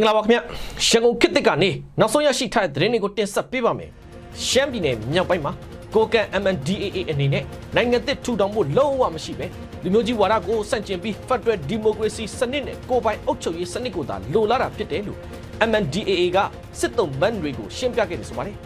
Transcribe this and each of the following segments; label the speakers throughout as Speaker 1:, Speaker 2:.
Speaker 1: င်္ဂလာပါခင်ဗျရန်ကုန်ခေတ်သစ်ကနေနောက်ဆုံးရရှိထားတဲ့သတင်းတွေကိုတင်ဆက်ပေးပါမယ်ရှမ်းပြည်နယ်မြောက်ပိုင်းမှာကိုကန် MNDAA အနေနဲ့နိုင်ငံသစ်ထူထောင်ဖို့လုံးဝမရှိပဲလူမျိုးကြီးဝါဒကိုစန့်ကျင်ပြီး Federal Democracy စနစ်နဲ့ကိုယ်ပိုင်အုပ်ချုပ်ရေးစနစ်ကိုသာလိုလားတာဖြစ်တယ်လို့ MNDAA ကစစ်တုံးမန်တွေကိုရှင်းပြခဲ့တယ်ဆိုပါတယ်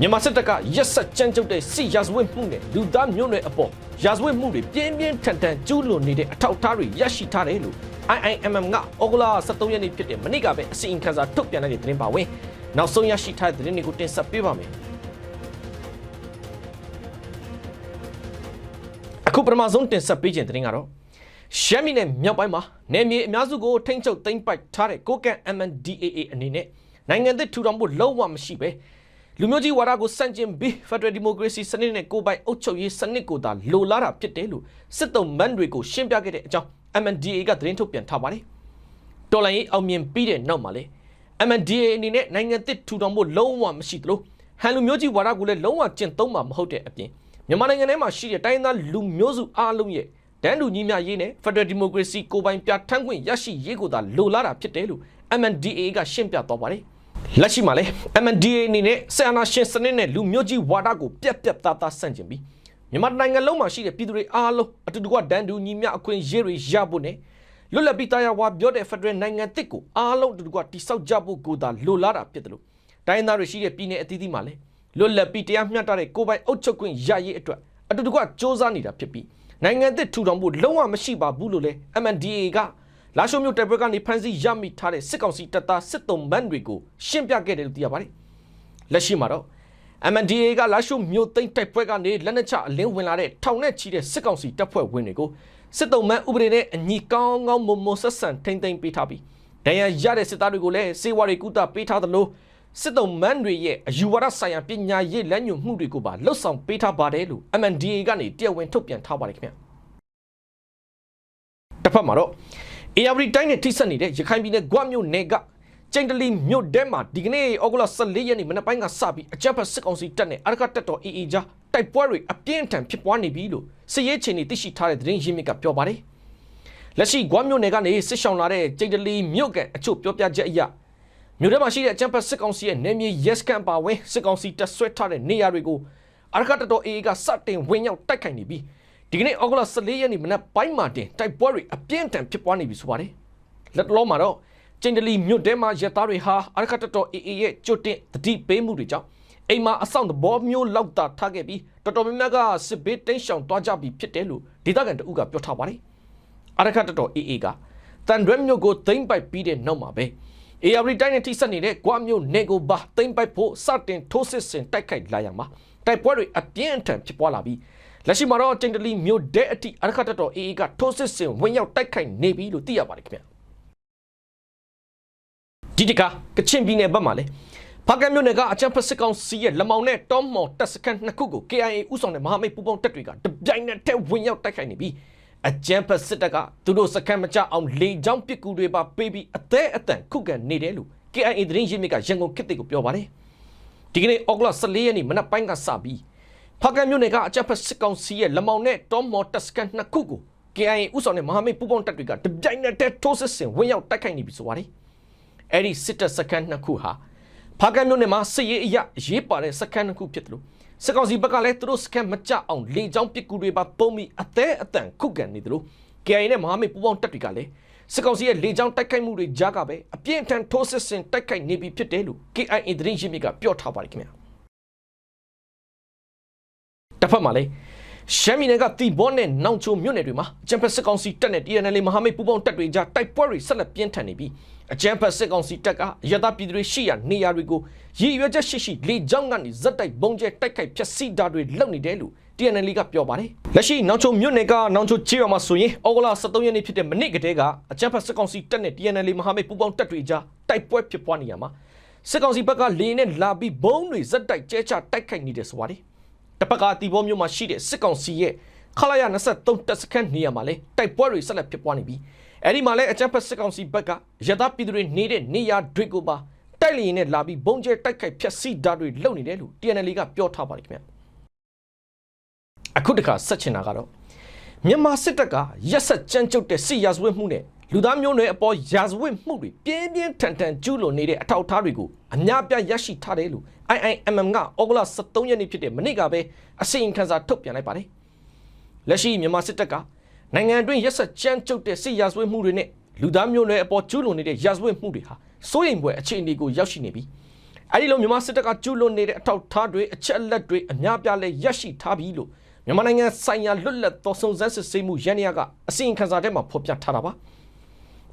Speaker 1: မြန်မာစစ်တပ်ကရက်ဆက်ကြမ်းကြုတ်တဲ့စစ်ရာဇဝတ်မှုနဲ့လူသားမျိုးနွယ်အပေါ်ရာဇဝတ်မှုတွေပြင်းပြင်းထန်ထန်ကျူးလွန်နေတဲ့အထောက်အထားတွေရရှိထားတယ်လို့ IIMM ကဩဂုတ်လ23ရက်နေ့ဖြစ်တဲ့မနေ့ကပဲအစီရင်ခံစာထုတ်ပြန်လိုက်တဲ့သတင်းပါဝင်နောက်ဆုံးရရှိထားတဲ့သတင်းတွေကိုတင်ဆက်ပေးပါမယ်အခုပထမဆုံးတင်ဆက်ပေးခြင်းသတင်းကတော့ရှမ်းပြည်နယ်မြောက်ပိုင်းမှာနယ်မြေအများစုကိုထိန်းချုပ်သိမ်းပိုက်ထားတဲ့ကိုကန် MNDAA အနေနဲ့နိုင်ငံသစ်ထူထောင်ဖို့လုံးဝမရှိပဲ လူမျိုးကြီးဝါဒကိုစန့်ကျင်ပြီး Federal Democracy စနစ်နဲ့ကိုယ်ပိုင်အုပ်ချုပ်ရေးစနစ်ကိုသာလိုလားတာဖြစ်တယ်လို့စစ်တုံးမန်တွေကိုရှင်းပြခဲ့တဲ့အကြောင်း MNDAA ကသတင်းထုတ်ပြန်ထားပါတယ်။တော်လိုင်းရေးအောင်မြင်ပြီးတဲ့နောက်မှာလေ MNDAA အနေနဲ့နိုင်ငံသစ်ထူထောင်ဖို့လုံးဝမရှိသလိုဟန်လူမျိုးကြီးဝါဒကိုလည်းလုံးဝကျင့်သုံးမှာမဟုတ်တဲ့အပြင်မြန်မာနိုင်ငံထဲမှာရှိတဲ့တိုင်းသားလူမျိုးစုအားလုံးရဲ့တန်းတူညီမျှရေးနဲ့ Federal Democracy ကိုယ်ပိုင်ပြဋ္ဌာန်းခွင့်ရရှိရေးကိုသာလိုလားတာဖြစ်တယ်လို့ MNDAA ကရှင်းပြသွားပါတယ်။ လက်ရှိမှာလေ MNDAA အနေနဲ့ဆီယနာရှင်စနစ်နဲ့လူမျိုးကြီးဝါဒကိုပြက်ပြက်သားသားဆန့်ကျင်ပြီးမြန်မာနိုင်ငံလုံးမှာရှိတဲ့ပြည်သူတွေအားလုံးအတူတကွဒန်းတူညီမျှအခွင့်အရေးတွေရဖို့နဲ့လွတ်လပ်ပြီးတရားဝါပြောတဲ့ Federal နိုင်ငံတစ်ကိုအားလုံးအတူတကွတိဆောက်ကြဖို့ကိုသာလိုလားတာဖြစ်တယ်လို့တိုင်းသားတွေရှိတဲ့ပြည်내အသီးသီးမှာလည်းလွတ်လပ်ပြီးတရားမျှတတဲ့ကိုယ်ပိုင်အုပ်ချုပ်ခွင့်ရရေးအတွက်အတူတကွစ조사နေတာဖြစ်ပြီးနိုင်ငံတစ်ထူထောင်ဖို့လုံးဝမရှိပါဘူးလို့လည်း MNDAA က လာရှိုမျိုးတိုက်ပွဲကနေဖမ်းဆီးရမိထားတဲ့စစ်ကောင်စီတပ်သားစစ်တုံးမန်တွေကိုရှင်းပြခဲ့တယ်လို့သိရပါတယ်လက်ရှိမှာတော့ MNDAA ကလာရှိုမျိုးသိမ်းတိုက်ပွဲကနေလက်နက်ချအလင်းဝင်လာတဲ့ထောင်နဲ့ချီတဲ့စစ်ကောင်စီတပ်ဖွဲ့ဝင်တွေကိုစစ်တုံးမန်ဥပဒေနဲ့အညီကောင်းကောင်းမွန်မွန်ဆက်ဆံထိမ့်သိမ်းပေးထားပြီးဒဏ်ရာရတဲ့စစ်သားတွေကိုလည်းစေဝါတွေကုသပေးထားသလိုစစ်တုံးမန်တွေရဲ့အယူဝါဒဆိုင်ရာပညာရေးလမ်းညွှန်မှုတွေကိုပါလှုပ်ဆောင်ပေးထားပါတယ်လို့ MNDAA ကနေတရားဝင်ထုတ်ပြန်ထားပါတယ်ခင်ဗျတစ်ဖက်မှာတော့ ARD တိုင်းနဲ့ထိစပ်နေတဲ့ရခိုင်ပြည်နယ်ဂွမြို့နယ်ကကျိန်တလီမြို့တဲမှာဒီကနေ့ဩဂုတ်လ14ရက်နေ့မနက်ပိုင်းကစပြီးအကြမ်းဖက်စစ်ကောင်စီတပ်နဲ့အရကတက်တော် AA ကြားတိုက်ပွဲတွေအပြင်းအထန်ဖြစ်ပွားနေပြီလို့စစ်ရေးချင်းတွေသိရှိထားတဲ့သတင်းရင်းမြစ်ကပြောပါတယ်။လက်ရှိဂွမြို့နယ်ကနေစစ်ဆောင်လာတဲ့ကျိန်တလီမြို့ကအချို့ပြောပြချက်အရမြို့ထဲမှာရှိတဲ့အကြမ်းဖက်စစ်ကောင်စီရဲ့နေမြေ yes ကန်ပါဝင်စစ်ကောင်စီတပ်ဆွဲထားတဲ့နေရာတွေကိုအရကတက်တော် AA ကစတင်ဝင်ရောက်တိုက်ခိုက်နေပြီး ဒီကနေ့ဩဂုတ်လ14ရက်နေ့မနက်ပိုင်းမှာတင်တိုက်ပွဲတွေအပြင်းအထန်ဖြစ်ပွားနေပြီဆိုပါတယ်။လက်တလုံးမှာတော့ကျင်းတလီမြို့ထဲမှာရက်သားတွေဟာအရခတ်တော် AA ရဲ့ကြွတင်တတိပေးမှုတွေကြောင့်အိမ်မှာအဆောင်သဘောမျိုးလောက်တာထားခဲ့ပြီးတော်တော်များများကစစ်ဘေးတိန့်ရှောင်သွားကြပြီဖြစ်တယ်လို့ဒေသခံတအုပ်ကပြောထားပါတယ်အရခတ်တော် AA ကတန်ရွဲမြို့ကိုသိမ့်ပိုက်ပြီးတဲ့နောက်မှာပဲ AR တိုင်းနဲ့ထိစပ်နေတဲ့ကွာမြို့နေကိုပါသိမ့်ပိုက်ဖို့စတင်ထိုးစစ်ဆင်တိုက်ခိုက်လာရမှာတိုက်ပွဲတွေအပြင်းအထန်ဖြစ်ပွားလာပြီး လက်ရှိမှာတော့ကျင်းတလီမြို့ဒဲအထိအရခတ်တော် AA ကထိုးစစ်ဆင်ဝင်ရောက်တိုက်ခိုက်နေပြီလို့သိရပါတယ်ခင်ဗျာဒီတကကချင်ပြည်နယ်ဘက်မှာလေဖားကတ်မြို့နယ်ကအချမ်းဖက်စစ်ကောင်စီရဲ့လမောင်နဲ့တောမော်တပ်စခန်းနှစ်ခုကို KIA ဥဆောင်တဲ့မဟာမိတ်ပူးပေါင်းတပ်တွေကတပြိုင်နက်တည်းဝင်ရောက်တိုက်ခိုက်နေပြီးအကြမ်းဖက်စစ်တပ်ကသူတို့စခန်းမကြအောင်လေကြောင်းပစ်ကူတွေပါပေးပြီးအသေးအတန်ခုခံနေတယ်လို့ KIA သတင်းရင်းမြစ်ကရန်ကုန်ခေတ်တွေကိုပြောပါတယ်ဒီကနေ့ဩဂုတ်14ရက်နေ့မနက်ပိုင်းကစပြီး ဖားကတ်မြို့နယ်ကအကြမ်းဖက်စစ်ကောင်စီရဲ့လမောင်နဲ့တောမော်တပ်စခန်းနှစ်ခုကို KIA ဥဆောင်တဲ့မဟာမိတ်ပူးပေါင်းတပ်တွေကတပြိုင်နက်တည်းထိုးစစ်ဆင်ဝင်ရောက်တိုက်ခိုက်နေပြီဆိုပါတယ်အဲ့ဒီစစ်တပ်စခန်းနှစ်ခုဟာဖားကတ်မြို့နယ်မှာစစ်ရေးအရရေးပါတဲ့စခန်းနှစ်ခုဖြစ်တယ်လို့စစ်ကောင်စီဘက်ကလည်းသူတို့စခန်းမကြအောင်လေကြောင်းပစ်ကူတွေပါပုံပြီးအသေးအတန်ခုခံနေတယ်လို့ KIA နဲ့မဟာမိတ်ပူးပေါင်းတပ်တွေကလည်းစစ်ကောင်စီရဲ့လေကြောင်းတိုက်ခိုက်မှုတွေကြားကပဲအပြင်းအထန်ထိုးစစ်ဆင်တိုက်ခိုက်နေပြီဖြစ်တယ်လို့ KIA သတင်းရင်းမြစ်ကပြောထားပါတယ်ခင်ဗျာ တစ်ဖက်မှာလည်းရှမ်းပြည်နယ်ကတီဘောနဲ့နောင်ချိုမြို့နယ်တွေမှာအကြံဖက်စစ်ကောင်စီတပ်နဲ့ TNL မဟာမိတ်ပူးပေါင်းတပ်တွေကြားတိုက်ပွဲတွေဆက်လက်ပြင်းထန်နေပြီးအကြံဖက်စစ်ကောင်စီတပ်ကအရသာပြည်သူတွေရှိရာနေရာတွေကိုရည်ရွယ်ချက်ရှိရှိလေကြောင်းကနေဇက်တိုက်ဘုံကျဲတိုက်ခိုက်ဖျက်ဆီးတာတွေလုပ်နေတယ်လို့ TNL ကပြောပါတယ်လက်ရှိနောင်ချိုမြို့နယ်ကနောင်ချိုချေးရွာမှာဆိုရင်ဩဂုတ်လ23ရက်နေ့ဖြစ်တဲ့မနေ့ကတည်းကအကြံဖက်စစ်ကောင်စီတပ်နဲ့ TNL မဟာမိတ်ပူးပေါင်းတပ်တွေကြားတိုက်ပွဲဖြစ်ပွားနေရမှာစစ်ကောင်စီဘက်ကလေနဲ့လာပြီးဘုံတွေဇက်တိုက်ကျဲချတိုက်ခိုက်နေတယ်ဆိုပါတယ် တစ်ပတ်ကတီဘောမြို့မှာရှိတဲ့စစ်ကောင်စီရဲ့ခလာရ23တပ်စခန်းနေရာမှာလဲတိုက်ပွဲတွေဆက်လက်ဖြစ်ပွားနေပြီးအဲ့ဒီမှာလဲအကြမ်းဖက်စစ်ကောင်စီဘက်ကရသပြည်သူတွေနေတဲ့နေရာတွေကိုပါတိုက်လျင်နဲ့လာပြီးဘုံကျဲတိုက်ခိုက်ဖျက်ဆီးဓာတ်တွေလုပ်နေတယ်လို့ TNL ကပြောထားပါတယ်ခင်ဗျအခုတခါဆက်ချင်တာကတော့မြန်မာစစ်တပ်ကရက်ဆက်ကြမ်းကြုတ်တဲ့စစ်ရာဇဝတ်မှုနဲ့ လူသားမျိုးနွယ်အပေါ်ရာဇဝတ်မှုတွေပြင်းပြင်းထန်ထန်ကျူးလွန်နေတဲ့အထောက်အထားတွေကိုအများပြားရရှိထားတယ်လို့ IIMM ကဩဂုတ်လ23ရက်နေ့ဖြစ်တဲ့မနေ့ကပဲအစီရင်ခံစာထုတ်ပြန်လိုက်ပါတယ်။လက်ရှိမြန်မာစစ်တပ်ကနိုင်ငံအတွင်းရက်ဆက်ကြမ်းကြုတ်တဲ့စစ်ရာဇဝတ်မှုတွေနဲ့လူသားမျိုးနွယ်အပေါ်ကျူးလွန်နေတဲ့ရာဇဝတ်မှုတွေဟာစိုးရိမ်ဖွယ်အခြေအနေကိုရောက်ရှိနေပြီ။အဲဒီလိုမြန်မာစစ်တပ်ကကျူးလွန်နေတဲ့အထောက်အထားတွေအချက်အလက်တွေအများပြားလဲရရှိထားပြီလို့မြန်မာနိုင်ငံဆိုင်ရာလွတ်လပ်သောစုံစမ်းစစ်ဆေးမှုရန်ရကအစီရင်ခံစာထဲမှာဖော်ပြထားတာပါ။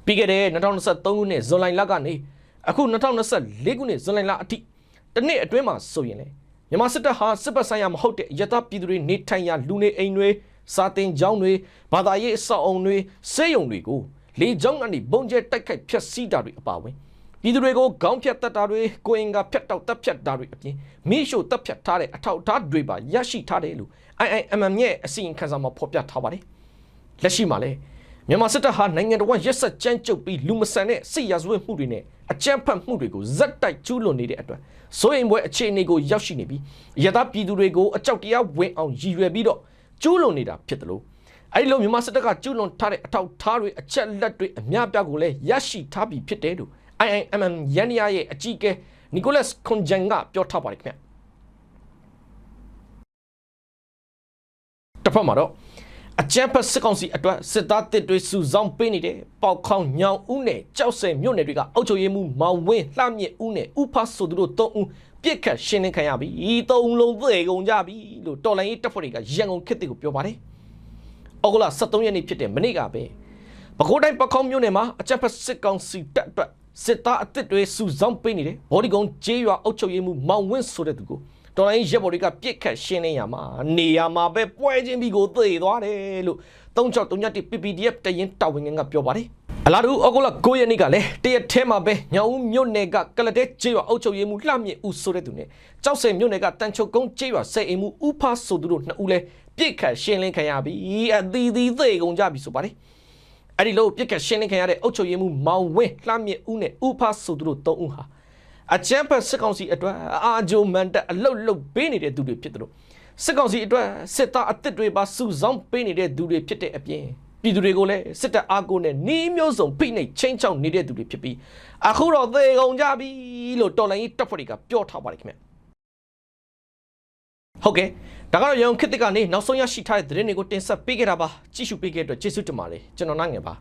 Speaker 1: ပြီးခဲ့တဲ့2023ခုနှစ်ဇွန်လလကနေအခု2024ခုနှစ်ဇွန်လအထိတစ်နှစ်အတွင်းမှာဆိုရင်လေမြန်မာစစ်တပ်ဟာစစ်ပတ်ဆိုင်ရာမဟုတ်တဲ့ရတပြည်သူတွေနေထိုင်ရာလူနေအိမ်တွေစာတင်ကျောင်းတွေဘာသာရေးအဆောက်အုံတွေစေယုံတွေကိုလေကြောင်းကနေပုံကျဲတိုက်ခိုက်ဖျက်ဆီးတာတွေအပါအဝင်ပြည်သူတွေကိုခေါင်းဖြတ်တတ်တာတွေကိုအင်ကဖြတ်တောက်တပ်ဖြတ်တာတွေအပြင်မိရှို့တပ်ဖြတ်ထားတဲ့အထောက်အထားတွေပါရရှိထားတယ်လို့ IIMM ရဲ့အစီရင်ခံစာမှာဖော်ပြထားပါတယ်လက်ရှိမှာလည်း မြန်မာစစ်တပ်ဟာနိုင်ငံတော်ကရက်ဆက်ကြမ်းကြုတ်ပြီးလူမဆန်တဲ့စစ်ရာဇဝတ်မှုတွေနဲ့အကြမ်းဖက်မှုတွေကိုဇက်တိုက်ကျူးလွန်နေတဲ့အတွက်စိုးရိမ်ပွဲအခြေအနေကိုရောက်ရှိနေပြီးရသပြည်သူတွေကိုအကြောက်တရားဝင်အောင်ရည်ရွယ်ပြီးတော့ကျူးလွန်နေတာဖြစ်တယ်လို့အဲဒီလိုမြန်မာစစ်တပ်ကကျူးလွန်ထားတဲ့အထောက်ထားတွေအချက်လက်တွေအများပြားကိုလည်းရရှိထားပြီးဖြစ်တယ်လို့ IIMM ရန်နီယာရဲ့အကြီးအကဲနီကိုလတ်ခွန်ဂျန်ကပြောထားပါတယ်ခင်ဗျတစ်ဖက်မှာတော့ အကြမ်းဖက်စစ်ကောင်စီအတွက်စစ်သားတစ်တွေစုဆောင်ပေးနေတဲ့ပေါက်ခေါင်းညောင်ဦးနဲ့ကြောက်စဲမြို့နယ်တွေကအုပ်ချုပ်ရေးမှူးမောင်ဝင်းလှမြင့်ဦးနဲ့ဥဖတ်ဆိုသူတို့၃ဦးပြစ်ခတ်ရှင်းလင်းခံရပြီ၃လုံးသေကုန်ကြပြီလို့တော်လိုင်းရေးတပ်ဖွဲ့တွေကရန်ကုန်ခေတ်တွေကိုပြောပါတယ်။ဩဂုတ်လ23ရက်နေ့ဖြစ်တဲ့မနေ့ကပဲပဲခူးတိုင်းပခေါင်းမြို့နယ်မှာအကြမ်းဖက်စစ်ကောင်စီတပ်အတွက်စစ်သားအသစ်တွေစုဆောင်ပေးနေတဲ့ဘော်ဒီကုန်းကျေးရွာအုပ်ချုပ်ရေးမှူးမောင်ဝင်းဆိုတဲ့သူကို တော်လိုင်းရက်ဘော်တွေကပြစ်ခတ်ရှင်းလင်းရမှာနေရမှာပဲပွဲချင်းပြီးကိုသေသွားတယ်လို့3631 PPDF တရင်တာဝန်ခံကပြောပါတယ်အလားတူဩဂုတ်လ9ရက်နေ့ကလည်းတရက်ထဲမှာပဲညောင်ဦးမြို့နယ်ကကလတဲ့ကျေးရွာအုပ်ချုပ်ရေးမှူးလှမြင့်ဦးဆိုတဲ့သူနဲ့ကြောက်စဲမြို့နယ်ကတန်ချုပ်ကုန်းကျေးရွာစေအိမ်မှူးဦးဖားဆိုသူတို့နှစ်ဦးလည်းပြစ်ခတ်ရှင်းလင်းခံရပြီးအသီးသီးသေကုန်ကြပြီဆိုပါတယ်အဲ့ဒီလိုပြစ်ခတ်ရှင်းလင်းခံရတဲ့အုပ်ချုပ်ရေးမှူးမောင်ဝင်းလှမြင့်ဦးနဲ့ဦးဖားဆိုသူတို့၃ဦးဟာ အချမ်းဖက်စစ်ကောင်စီအတွက်အာဂျိုမန်တက်အလုတ်လုတ်ပေးနေတဲ့သူတွေဖြစ်တယ်လို့စစ်ကောင်စီအတွက်စစ်သားအသစ်တွေပါစုဆောင်းပေးနေတဲ့သူတွေဖြစ်တဲ့အပြင်ပြည်သူတွေကိုလည်းစစ်တပ်အားကိုနဲ့နှီးမျိုးစုံဖိနှိပ်ချင်းချောက်နေတဲ့သူတွေဖြစ်ပြီးအခုတော့သေကုန်ကြပြီလို့တော်လိုင်းကြီးတပ်ဖွဲ့တွေကပြောထားပါတယ်ခင်ဗျဟုတ်ကဲ့ဒါကတော့ရုံခစ်တစ်ကနေနောက်ဆုံးရရှိထားတဲ့သတင်းတွေကိုတင်ဆက်ပေးခဲ့တာပါကြည့်ရှုပေးခဲ့တဲ့အတွက်ကျေးဇူးတင်ပါတယ်ကျွန်တော်နိုင်ငယ်ပါ